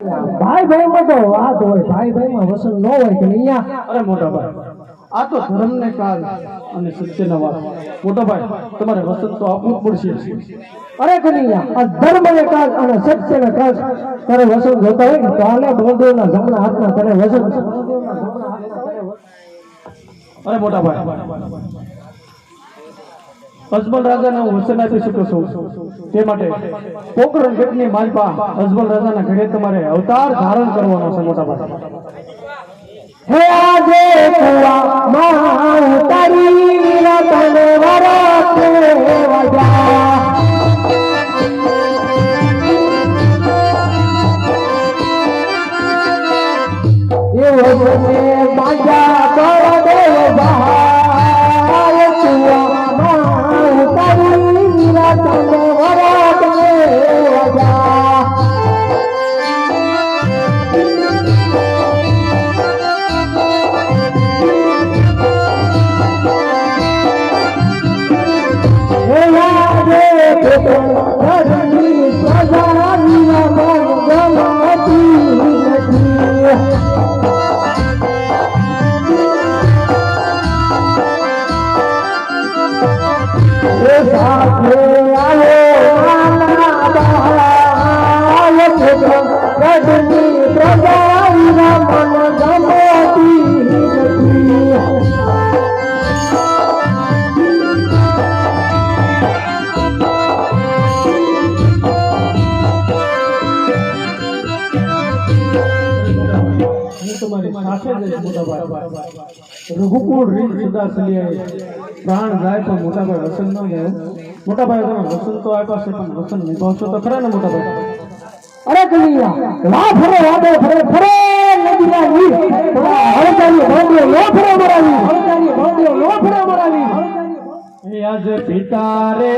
ભાઈ ભાઈ માં તો વાત હોય ભાઈ ભાઈ માં વસન ન હોય કે અહીંયા અરે મોટા ભાઈ આ તો ધર્મને કાલ અને સત્યના વાત મોટા ભાઈ તમારે વસન તો આપવું જ પડશે. અરે કનૈયા આ ધર્મ ને કાલ અને સત્ય ને કાલ તારે વસન જોતા હોય ને તો આલે બળદેવ ના જમણા હાથમાં તારે વસન. અરે મોટા ભાઈ અજમલ રાજાને હું વચન આપી શકું છું તે માટે પોકરણ ગઢની માલપા અજમલ રાજાના ઘરે તમારે અવતાર ધારણ કરવાનો છે મોટા ભાઈ હે આજે કુવા માં ઉતારી રતન વરાતે વજા એ વસને બાજા પ્રજા હું તમારી સાથે જ છું, મોટા ભાઈ રઘુકુળ રીત સદા સલિયાએ પ્રાણ જાય પણ મોટા ભાઈ વસન ન જાય મોટા ભાઈ તમે વસન તો આપ્યા છે પણ વસન નિભાવશો તો ખરા ને મોટા અરે કનૈયા લા ફરે વાદળ ફરે ફરે નદીના લો ફરે મરાવી હળદાની ભાંડીઓ લો ફરે મરાવી આજ પિતા રે